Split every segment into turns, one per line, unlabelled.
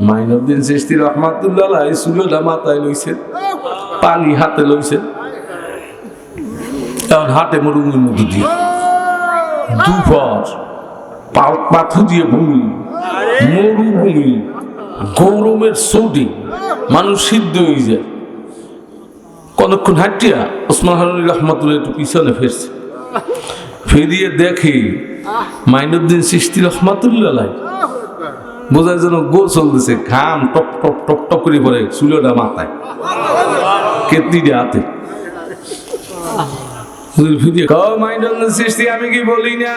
মাইনুদ্দিন সৃষ্টি রহমাতুল্লাহ সুলোটা মাথায় লইছেন পানি হাতে লইছেন তখন হাতে মরুমুর মধ্যে দিয়ে। দুপর পা- পাথর দিয়ে ভূমি, মরুভূমি গৌরমের সৌদি, মানুষ সিদ্ধ হয়ে যায়। কতক্ষণ হাঁটিয়া ওসমান হারুন রহমতুল্লাহ একটু পিছনে ফিরছে। ফিরিয়ে দেখি মাইনুদ্দিন সৃষ্টি রহমাতুল্লাহ বোঝার জন্য গোসল দিছে ঘাম টপ টপ টপ টপ করে পড়ে চুলোটা মাথায়। কেতলিটা হাতে। সৃষ্টি, আমি কি বলি না?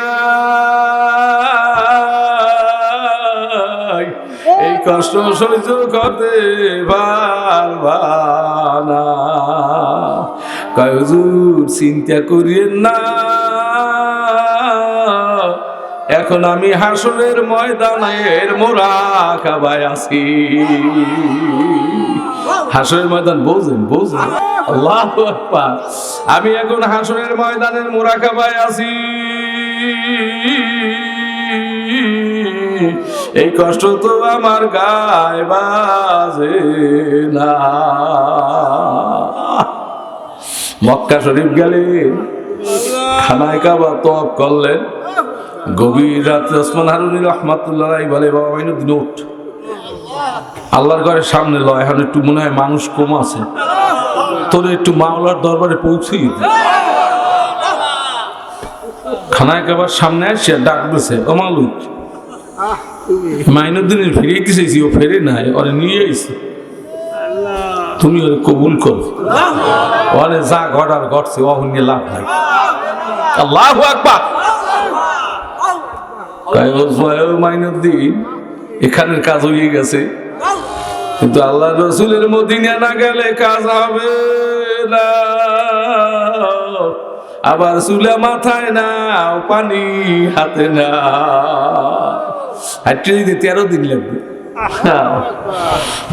এই কষ্ট সহ্য করতে পারবা না। কয় চিন্তা করিয়েন না। এখন আমি হাসনের ময়দানের মোরা খাবায় আছি। হাসনের ময়দান, বোঝেন বোঝেন। আমি এখন হাসনের ময়দানের মোরা খাবায় আছি। এই কষ্ট তো আমার গায়ে বাজে না। মক্কা শরীফ গেলেন, খানায় কাবা তপ করলেন। গভীর রাত্রে ওসমান হারুনি রহমাতুল্লাহ বলে বাবা মাইনুদ্দিন উঠ। আল্লাহর ঘরের সামনে লয় এখন একটু মনে হয় মানুষ কম আছে। তোর একটু মাওলার দরবারে পৌঁছে খানায় কাবার সামনে আসছে ডাক দিছে ও মালুক মাইনুদ্দিনের ফিরে দিয়েছি ও ফেরে নাই ওরে নিয়ে আইছে। তুমি ওরে কবুল করো। ওরে যা ঘটার ঘটছে ও নিয়ে লাভ নাই। আল্লাহ আকবার। মাইনুদ্দিন এখানের কাজ হয়ে গেছে। কিন্তু আল্লাহ রসুলের মদিনা না গেলে কাজ হবে না। আবার চুলে মাথায় না পানি হাতে না হাঁটতে যদি তেরো দিন লাগবে।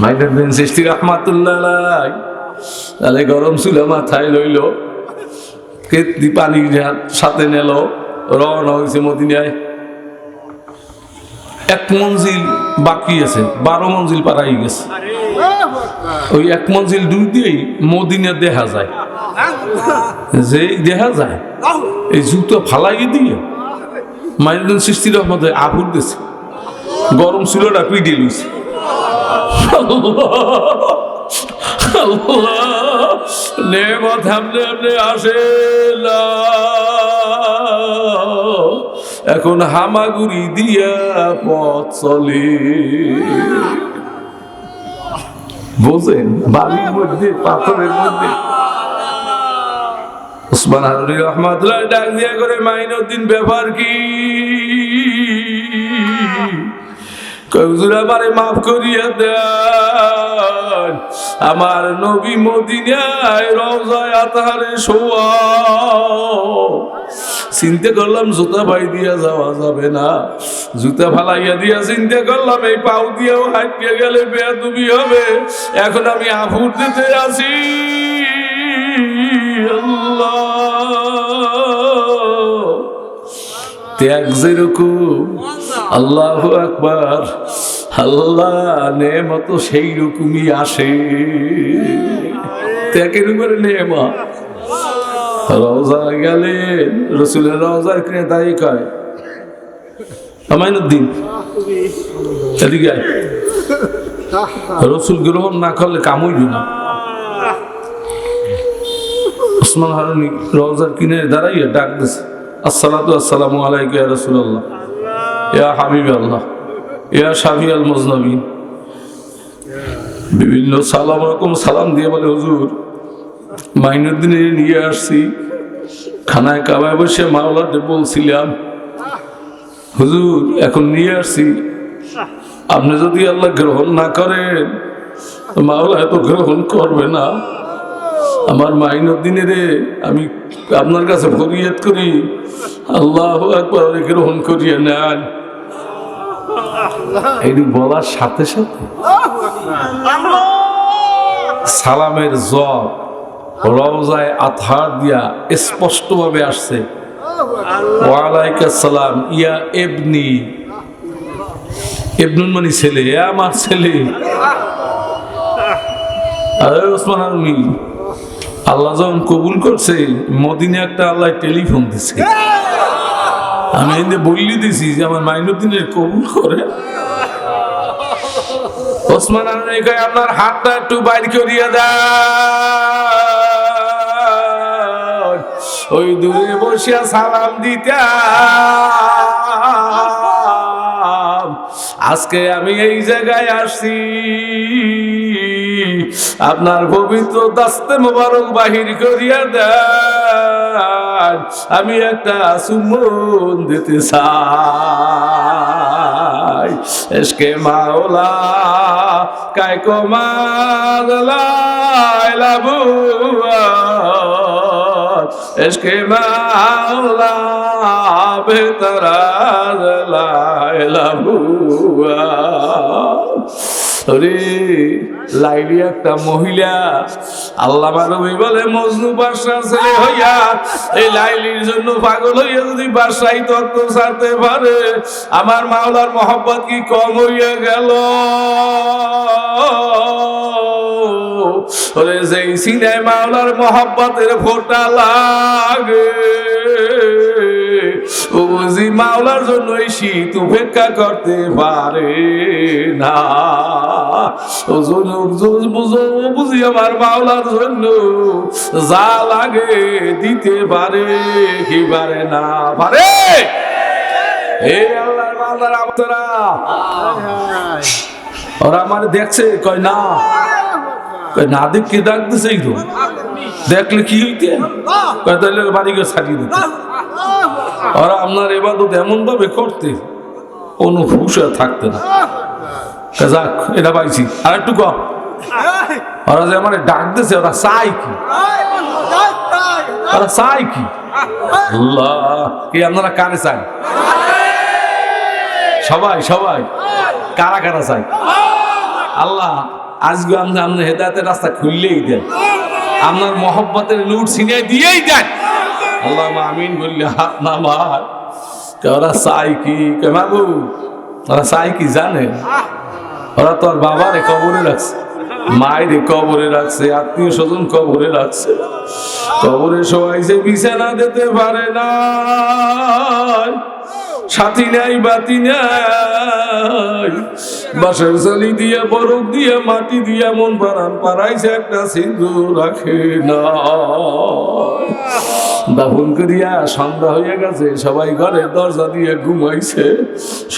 মাইনুদ্দিন সৃষ্টি রহমাতুল্লাহ তাহলে গরম চুলে মাথায় লইল, কেতলি পানি সাথে নিল, রওনা হয়েছে মদিনায়। এক মঞ্জিল বাকি আছে, বারো মঞ্জিল পারাই গেছে। ওই এক মঞ্জিল দুই দিয়েই মদিনা দেখা যায়। যে দেখা যায়, এই জুতো ফালাই দিয়ে মাইনুদ্দিন সৃষ্টি রহমত আহুর দিছে, গরম চুলোটা পিটিয়ে লইছে। নেমত হামনে হামনে আসে না। এখন হামাগুড়ি দিয়া পথ চলে। বোঝেন, বালির মধ্যে, পাথরের মধ্যে। করে কি? মাফ করিয়া আমার নবী মদিনায় রওজায় আতাহারে শোয়া। চিন্তা করলাম, জুতা ভাই দিয়া যাওয়া যাবে না। জুতা ফালাইয়া দিয়া চিন্তা করলাম, এই পাও দিয়েও হাঁটিয়ে গেলে বেয়াদুবি হবে। এখন আমি আফুর দিতে আল্লাহ। ত্যাগ যেরকম, আল্লাহ আকবার, আল্লাহ নেমত সেই রকমই আসে। ত্যাগের উপরে নেমা রওজা গেলেন রসুলের রওজার কিনে তাই কয়? আমাইনুদ্দিন। এদিকে। রসুল গ্রহণ না করলে কামইল না। ওসমান হারুনি রওজার কিনে দাঁড়াইয়া ডাক দিছে, আসসালাতু আসসালামু আলাইকা ইয়া রাসূলুল্লাহ, ইয়া হাবিব আল্লাহ ইয়া শাফি আল মুজনবিন। বিভিন্ন সালাম রকম সালাম দিয়ে বলে, হুজুর মাইনুদ্দিনে নিয়ে আসছি। খানায় কাবায় বসে মাওলাতে বলছিলাম হুজুর এখন নিয়ে আসছি। আপনি যদি আল্লাহ গ্রহণ না করেন মাওলা এত গ্রহণ করবে না। আমার মাইনুদ্দিনে রে আমি আপনার কাছে ফরিয়াদ করি। আল্লাহ একবার গ্রহণ করিয়ে নেন। এটি বলার সাথে সাথে সালামের জব রওজায় আথার দিয়া স্পষ্টভাবে আসছে সালাম ইয়া এবনি এবনুল মানি ছেলে আমার ছেলে। ওসমান আলমি, আল্লাহ যখন কবুল করছে মদিনে একটা আল্লাহ টেলিফোন দিছে। আমি এনে বললি দিছি যে আমার মাইনুদ্দিনের কবুল করে। ওসমান আলমি আপনার হাতটা একটু বাইর করিয়া দেন। ওই দূরে বসিয়া সালাম দিতাম। আজকে আমি এই জায়গায় আসছি। আপনার পবিত্র দাস্তে মোবারক বাহির করিয়া দেন। আমি একটা সুমন দিতে চাই। এসকে মাওলা কাইকো মাদলা লাবুয়া এসকে মাওলা বেতরা লাবুয়া ওরে লাইলি একটা মহিলা আল্লাহ মানবী বলে, মজনু বাদশাহ ছেলে হইয়া, এই লাইলির জন্য পাগল হইয়া যদি বাদশাহী তত্ত্ব ছাড়তে পারে, আমার মাওলার মহব্বত কি কম হইয়া গেল? ওরে যেই সিনাই মাওলার মহব্বতের ফোটা লাগে ও বুঝি মাওলার জন্য শীত উপেক্ষা করতে পারে না। ও বুঝো- বুঝি আমার মাওলার জন্য যা লাগে দিতে পারে কি পারে না পারে? হে আল্লাহর মাওলার আপনারা ওরা আমার দেখছে কয় না। না দেখকে ডাক দিছে একটু দেখলে কি হইতে? বাড়িকে ছাড়িয়ে দিতে। ওরা আপনার এবাদত এমন ভাবে করতে, কোনো হুশ আর থাকতে না। যাক, এটা পাইছি। আর একটু কম ওরা যে আমার ডাক দিছে ওরা চাই কি? ওরা চাই কি? কি আপনারা কারে চাই সবাই সবাই। কারা কারা চাই আল্লাহ আজকে আপনি আপনার হেদায়তের রাস্তা খুললেই দেন। আপনার মহব্বতের লুট ছিনিয়ে দিয়েই দেন। আল্লাহ আমিন বললে হাত নামার ওরা চাই কি, কে বাবু ওরা চাই কি জানে? ওরা তোর বাবারে কবরে রাখছে, মায়ের কবরে রাখছে, আত্মীয় স্বজন কবরে রাখছে। কবরে সবাই যে বিছানা দিতে পারে না সাথী নাই, বাতি নাই। বাসার চালি দিয়া, বরফ দিয়া, মাটি দিয়া মন পারান পারাইছে একটা সিন্ধু রাখে না। দাফন করিয়া সন্ধ্যা হয়ে গেছে, সবাই ঘরে দরজা দিয়ে ঘুমাইছে।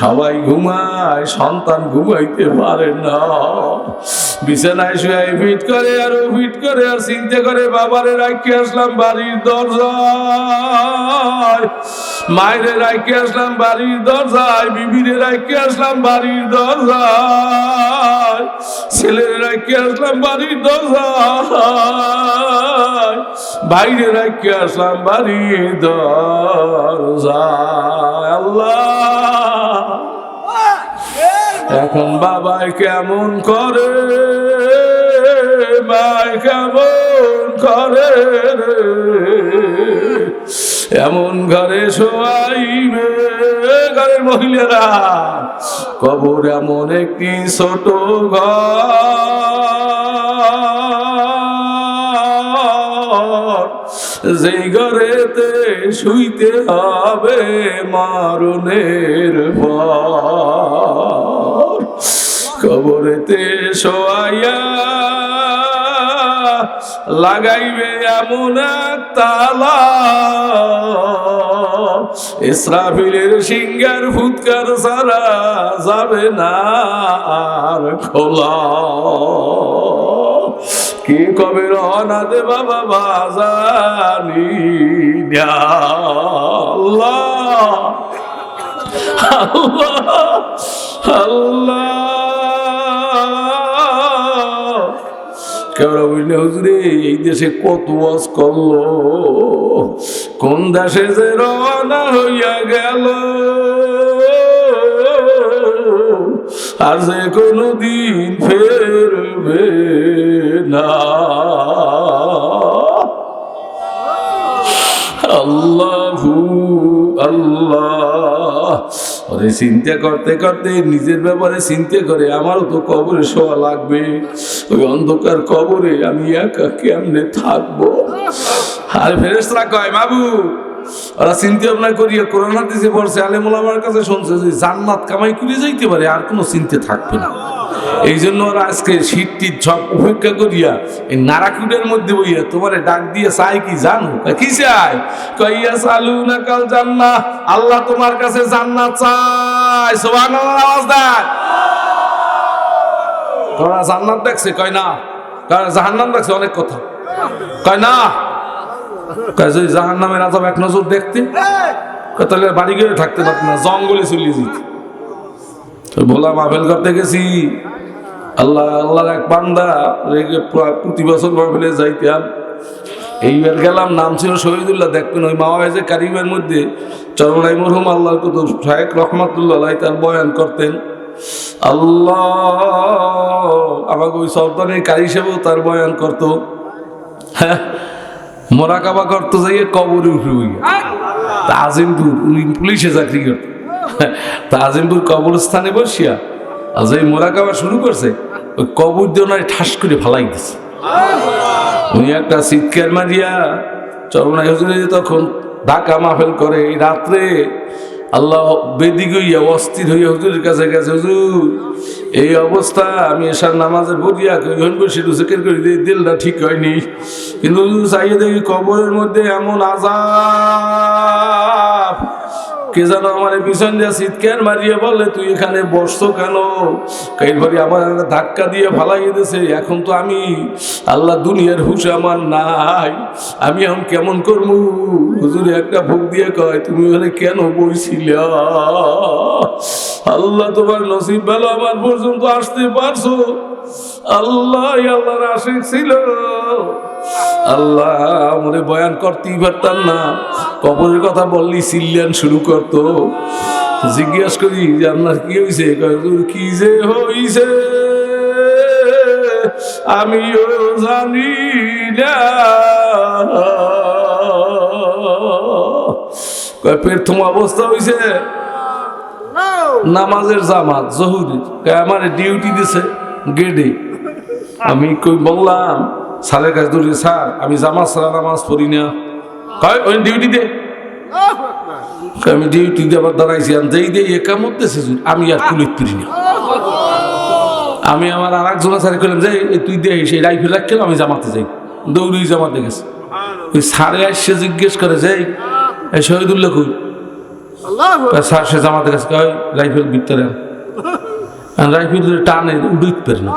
সবাই ঘুমায়, সন্তান ঘুমাইতে পারে না। বিছানায় শুয়ে ফিট করে আর ফিট করে আর চিন্তা করে, বাবারে রাখি আসলাম বাড়ির দরজায়। মায়ের রাখি আসলাম বাড়ির দরজায়, বিবিরে রাখি আসলাম বাড়ির দরজায়। ছেলেরে রাখি আসলাম বাড়ির দরজায়। বাইরে রাখি আসলাম বাড়ির দরজায়। আল্লাহ! এখন বাবাই কেমন করে? মাই কেমন করে এমন ঘরে শোয়াইবে ঘরের মহিলারা। কবর এমন একটি ছোট ঘর। যেই ঘরেতে শুইতে হবে মারণের পর। কবরেতে শোয়াইয়া লাগাইবে এমন তালা ইসরাফিলের সিঙ্গার ফুৎকার সারা যাবে না আর খোলা। কি কবে রওনা দে বাবা বাজানি আল্লাহ আল্লাহ। কেমন বুঝলে হুজুরে, এই দেশে কত ওয়াজ করল? কোন দেশে যে রওনা হইয়া গেল? আর যে কোনো দিন ফেরবে না। আল্লাহু আল্লাহ। ওরে চিন্তা করতে করতে নিজের ব্যাপারে চিন্তা করে আমারও তো কবরে শোয়া লাগবে। ওই অন্ধকার কবরে আমি একা কেমনে থাকব? আর ফেরেশরা কয় বাবু ওরা চিন্তা ভাবনা করিয়া কোরআন হাদিসে পড়ছে আলেমুল আমার কাছে শুনছে যে জান্নাত কামাই করে যাইতে পারে, আর কোনো চিন্তা থাকবে না। এই জন্য ওরা আজকে শীতটির সব উপেক্ষা করিয়া এই নারাকুটের মধ্যে বইয়া তোমারে ডাক দিয়ে চাই কি জানো? কি চাই কইয়া চালু না কাল জান্না আল্লাহ তোমার কাছে জান্নাত চাই সোহান আওয়াজ দেয় তোরা জান্নাত দেখছে? কয়, না। জাহান্নাম দেখছে? অনেক কথা। কয়, না। কয় যদি জাহান্নামের আজাব এক নজর দেখতে তাহলে বাড়ি গিয়ে থাকতে পারত না, জঙ্গলে চলিয়ে যেত। বললাম মাহফিল করতে গেছি। আল্লাহ, আল্লাহর এক রেগে প্রতি বছর মাহফিলে যাইতাম এইবার গেলাম, নাম ছিল শহীদুল্লাহ, দেখবেন ওই মাওয়া যে কারিমের মধ্যে চরমাই মরহুম আল্লাহর কত শাহেক রহমাতুল্লাহ তার বয়ান করতেন, আল্লাহ আমাকে ওই সর্দানের কারি হিসেবেও তার বয়ান করতো। হ্যাঁ মোরাকাবা করতে যাইয়ে কবরে উঠে তা আজিমপুর উনি পুলিশে চাকরি করত। তা আজিমপুর কবরস্থানে বসিয়া আর যে মোরাকাবা শুরু করছে, ওই কবর দিয়ে ওনার ঠাস করে ফালাই দিছে। উনি একটা চিৎকার মারিয়া চরণায় হুজুরে তখন ঢাকা মাফেল করে, এই রাত্রে আল্লাহ বেদিক হইয়া, অস্থির হইয়া হুজুরের কাছে গেছে, হুজুর, এই অবস্থা আমি এসার নামাজে বদিয়া কইন বসে রুসেকের করে দিয়ে দিলটা ঠিক হয়নি। কিন্তু চাইয়ে দেখি কবরের মধ্যে এমন আজাব কে যেন আমার পিছন দিয়ে চিৎকার মারিয়ে বলে, তুই এখানে বসছো কেন? এরপরে আমার ধাক্কা দিয়ে ফালাই দিয়েছে এখন তো আমি আল্লাহ দুনিয়ার হুশ আমার নাই, আমি এখন কেমন করব? হুজুরে একটা ভোগ দিয়ে কয়, তুমি ওখানে কেন বইছিল? আল্লাহ তোমার নসিব ভালো আমার পর্যন্ত আসতে পারছ। আল্লাহ, আল্লাহর আশিক ছিল। আল্লাহ আমাদের বয়ান করতেই পারতাম না। কবরের কথা বললি সিলিয়ান শুরু করতো। জিজ্ঞেস করি, যে আপনার কি হয়েছে কি যে হইছে? আমিও জানি না। প্রথম অবস্থা হইছে নামাজের জামাত জহুরি আমার ডিউটি দিছে গেডে আমি কই, বললাম স্যারের কাছে ধরে স্যার আমি জামাত সারা নামাজ পড়ি না। কয় ওই ডিউটি দে আমি ডিউটি দিয়ে আবার দাঁড়াইছি আর যেই দিয়ে একামত দেশে আমি আর কুলিত পিরি না। আমি আমার আর একজন স্যার করলাম যে তুই দে সেই রাইফেল রাখলাম আমি জামাতে যাই। দৌড়ি জামাতে গেছে। ওই স্যারে আসছে জিজ্ঞেস করে যাই এই শহীদুল্লাহ কই? স্যার সে জামাতে গেছে। কয় রাইফেল। আর রাইফেল টানে উড়িত পারে না।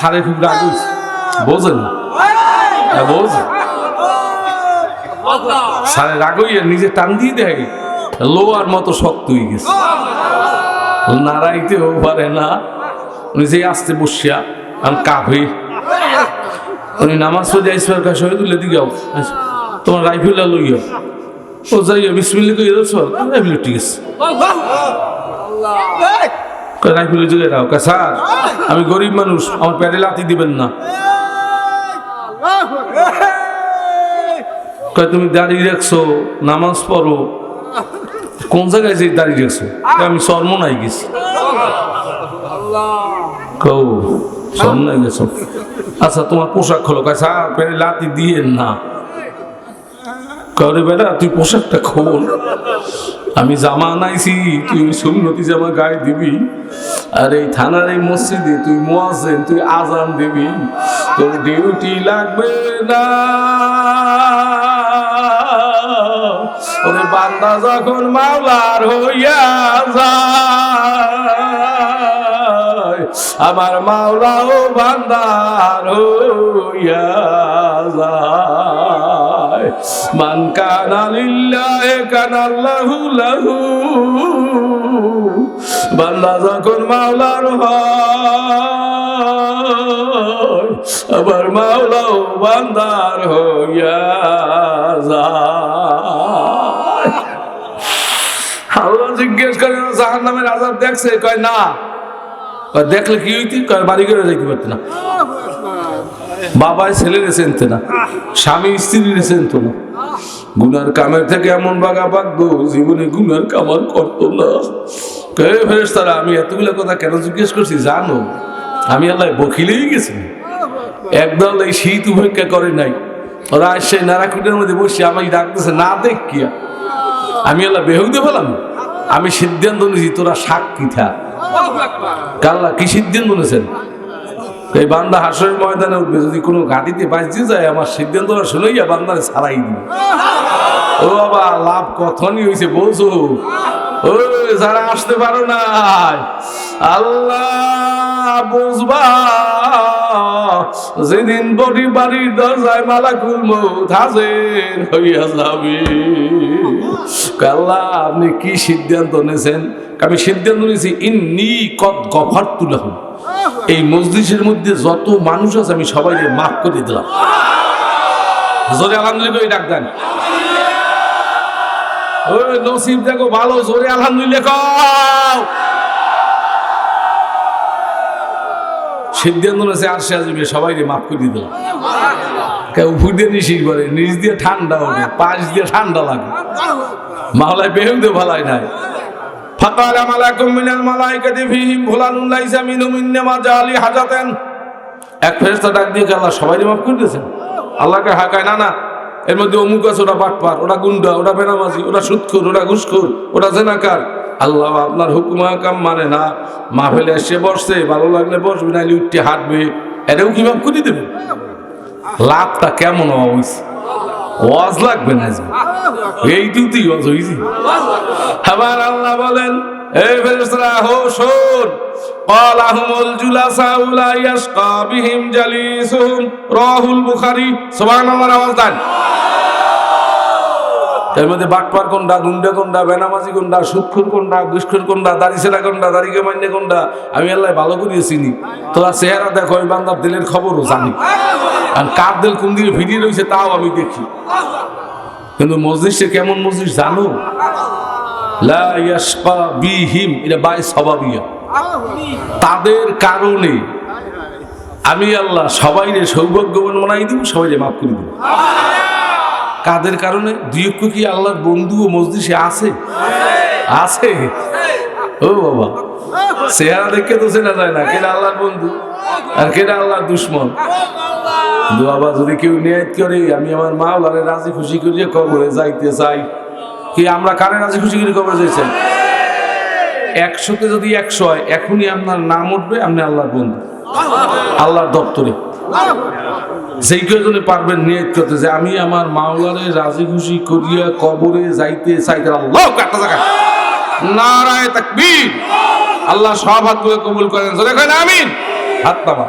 সাড়ে খুব রাগ হইছে। বোঝেন হ্যাঁ, বোঝে। সাড়ে রাগ হইয়া নিজে টান দিয়ে দেয়। লোয়ার মতো শক্ত হয়ে গেছে। নাড়াইতেও পারে না। উনি আসতে বসিয়া আমি কাপ হয়ে উনি নামাজ পড়ে আইসবার কাছে শহীদুল্লাহ দিকে যাও আচ্ছা, তোমার রাইফেলটা লইয়া ও যাইয়া বিসমিল্লা কইয়া রাইফেল ঠিক আছে কয় রাইফেলের যুগে রাও স্যার, আমি গরিব মানুষ, আমার প্যারে লাথি দিবেন না। কয়, তুমি দাঁড়িয়ে রাখছো, নামাজ পড়ো। কোন জায়গায় যে দাঁড়িয়ে রাখছো? আমি আমি শর্মনাই গেছি। কৌ শর্মনাই গেছো? আচ্ছা তোমার পোশাক খোলো। স্যার, পেটে লাথি দিয়েন না। করে বেটা, তুই পোশাকটা খোল। আমি জামা নাইছি তুই সুন্নতি জামা গায়ে দিবি। আর এই থানার এই মসজিদে তুই মোয়াজেন তুই আজান দিবি। তোর ডিউটি লাগবে না। ওরে বান্দা যখন মাওলার হইয়া যায়, আমার মাওলাও বান্দার হইয়া যায়। মাওলার আবার মাওলাও বান্দার হইয়া আল্লাহ জিজ্ঞেস করে জাহান নামের আজাব দেখছে? কয় না। দেখলে কি হইতি? কয়, বাড়ি করে যাইতে পারত না। বাবায় ছেলেরে চেনতে না, স্বামী স্ত্রীরে চেনতো না। গুনার কামের থেকে এমন বাগা বাগবো জীবনে গুনার কামার করতো না। ফেরেস তারা আমি এতগুলো কথা কেন জিজ্ঞেস করছি জানো? আমি আল্লাহ বকিলেই গেছি। একদল এই শীত উপেক্ষা করে নাই। ওরা আসছে নারাকুটের মধ্যে বসে আমি ডাকতেছে, না দেখ কিয়া? আমি আল্লাহ বেহুদে বললাম আমি সিদ্ধান্ত নিয়েছি, তোরা সাক্ষী থাক। কাল্লা, কি সিদ্ধান্ত নিয়েছেন? এই বান্দা হাসরের ময়দানে উঠবে, যদি কোনো গাড়িতে বাঁচতে যায়, আমার সিদ্ধান্তটা শুনেইয়া বান্দারে ছাড়াই দিবে। ও বাবা লাভ কথনই হয়েছে বলছো? ও যারা আসতে পারো না আল্লাহ বুঝবা। যেদিন বডি বাড়ির দরজায় মালাকুল মৌত হাজির হইয়া যাবে। কাল্লা, আপনি কি সিদ্ধান্ত নিয়েছেন? আমি সিদ্ধান্ত নিয়েছি, ইন্নি কত গফার তুলাহ এই মসজিদের মধ্যে যত মানুষ আছে, আমি সবাই মাফ করে দিলাম। জোরে আলহামদুলিল্লাহ ডাক দেন। ওই নসিব দেখো ভালো, জোরে আলহামদুলিল্লাহ সিদ্ধান্ত নেছে আর সে আসবে সবাই মাফ করে দিলাম কেউ উপর দিয়ে নিশিস করে নিচ দিয়ে ঠান্ডা ওঠে পাশ দিয়ে ঠান্ডা লাগে মাওলায় বেহেম দিয়ে ভালাই নাই فقال ملك من الملائكة فيهم فلان ليس منهم إنما جاء لي حاجة এক ফেরেস্তা ডাক দিয়ে আল্লাহ সবাই মাফ করে দিয়েছেন আল্লাহকে হাকায় না না এর মধ্যে অমুক আছে ওটা বাটপার ওটা গুন্ডা ওটা বেনামাজি ওটা সুৎখোর ওটা ঘুষখোর ওটা জেনাকার আল্লাহ আপনার হুকুমা কাম মানে না। মা ফেলে সে বসছে, ভালো লাগলে বসবে নাহলে উঠতে হাঁটবে। এটাও কি ভাব করে দেবে লাভটা কেমন হওয়া হয়েছে ওয়াজ লাগবে না এই দুটি ওয়াজ হয়েছে আবার আল্লাহ বলেন এই ফেরেশরা হোশ হোন ক্বালাহুমুল জুলাসা উলা ইয়াশকা বিহিম জালিসুহুম। রাহুল বুখারী। সুবহানাল্লাহ, আওয়াজ দেন। এর মধ্যে বাটপার কোনটা, গুন্ডা কোনটা, বেনামাজি কোনটা, সুৎখুর কোনটা দুষ্খুর কোনটা দাড়ি সেরা কোনটা, দাড়িকে মান্য কোনটা, আমি আল্লাহ ভালো করিয়ে চিনি। তোরা চেহারা দেখো ওই বান্দার দিলের খবরও জানি। আর কার দিল কোন দিকে ভিড়িয়ে রয়েছে তাও আমি দেখি। কিন্তু মসজিদে কেমন মসজিদ জানো? বাই তাদের কারণে আমি আল্লাহ সবাইরে সৌভাগ্যবান বানাই দিব, সবাইরে মাফ করে দিব। কাদের কারণে? দুই অক্ষ কি আল্লাহর বন্ধু ও মসজিদে আছে? আছে। ও বাবা। চেহারা দেখে তো চেনা যায় না কেনা আল্লাহর বন্ধু আর কেনা আল্লাহর দুশ্মন। বাবা যদি কেউ নিয়ত করে, আমি আমার মা ওলারে রাজি খুশি করিয়ে কবরে যাইতে চাই। কি আমরা কারে রাজি খুশি করে কবরে যাইছেন? একশোতে যদি একশো হয়, এখনই আপনার নাম উঠবে, আপনি আল্লাহর বন্ধু। আল্লাহর দপ্তরে। সেই যদি পারবেন নিয়ত করতে, যে আমি আমার মাওলারে রাজি খুশি করিয়া কবরে যাইতে চাইতে আল্লাহ কাটা জায়গা। নারায় তাকবীর। আল্লাহ সব হাতগুলো কবুল করেন। জোরে করেন আমিন। হাত নামা